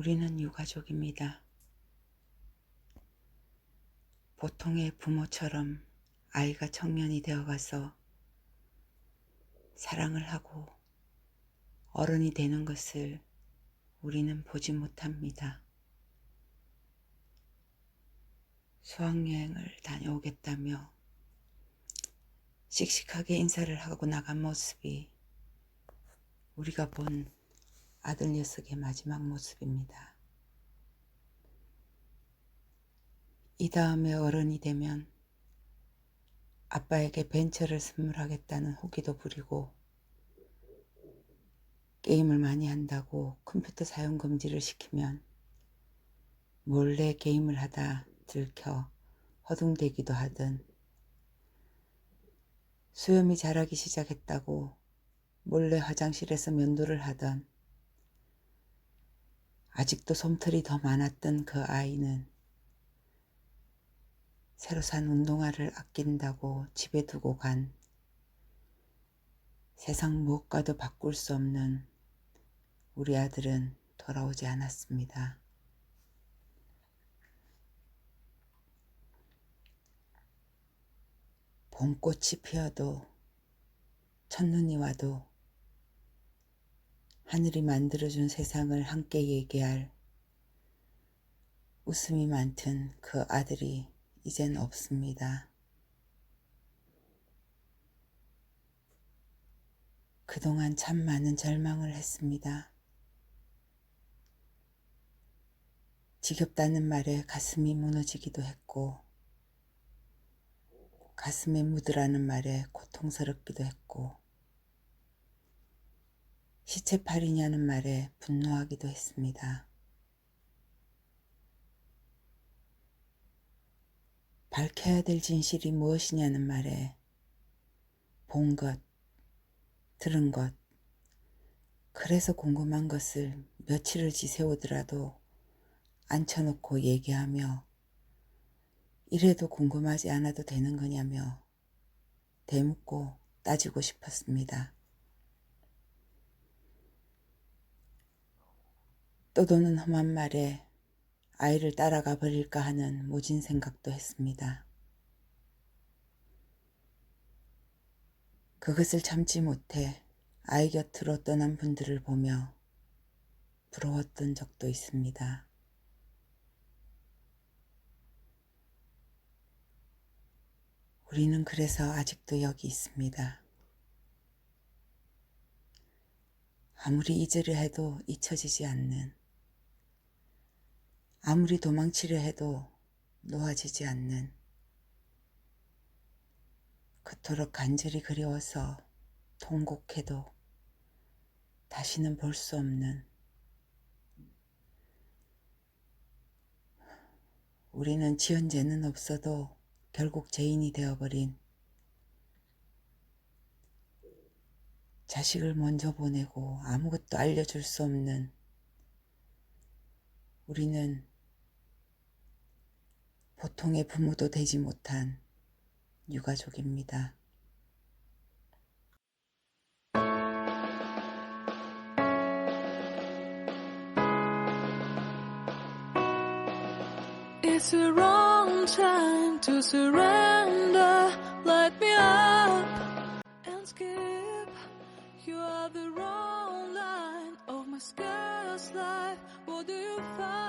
우리는 유가족입니다. 보통의 부모처럼 아이가 청년이 되어가서 사랑을 하고 어른이 되는 것을 우리는 보지 못합니다. 수학여행을 다녀오겠다며 씩씩하게 인사를 하고 나간 모습이 우리가 본 아들 녀석의 마지막 모습입니다. 이 다음에 어른이 되면 아빠에게 벤처를 선물하겠다는 후기도 부리고 게임을 많이 한다고 컴퓨터 사용 금지를 시키면 몰래 게임을 하다 들켜 허둥대기도 하든 수염이 자라기 시작했다고 몰래 화장실에서 면도를 하던 아직도 솜털이 더 많았던 그 아이는 새로 산 운동화를 아낀다고 집에 두고 간 세상 무엇과도 바꿀 수 없는 우리 아들은 돌아오지 않았습니다. 봄꽃이 피어도 첫눈이 와도 하늘이 만들어준 세상을 함께 얘기할 웃음이 많던 그 아들이 이젠 없습니다. 그동안 참 많은 절망을 했습니다. 지겹다는 말에 가슴이 무너지기도 했고, 가슴에 묻으라는 말에 고통스럽기도 했고, 시체팔이냐는 말에 분노하기도 했습니다. 밝혀야 될 진실이 무엇이냐는 말에 본 것, 들은 것, 그래서 궁금한 것을 며칠을 지새우더라도 앉혀놓고 얘기하며 이래도 궁금하지 않아도 되는 거냐며 대묻고 따지고 싶었습니다. 떠도는 험한 말에 아이를 따라가 버릴까 하는 모진 생각도 했습니다. 그것을 참지 못해 아이 곁으로 떠난 분들을 보며 부러웠던 적도 있습니다. 우리는 그래서 아직도 여기 있습니다. 아무리 잊으려 해도 잊혀지지 않는, 아무리 도망치려 해도 놓아지지 않는, 그토록 간절히 그리워서 통곡해도 다시는 볼 수 없는 우리는 지은 죄는 없어도 결국 죄인이 되어버린 자식을 먼저 보내고 아무것도 알려줄 수 없는 우리는 보통의 부모도 되지 못한 유가족입니다. You find?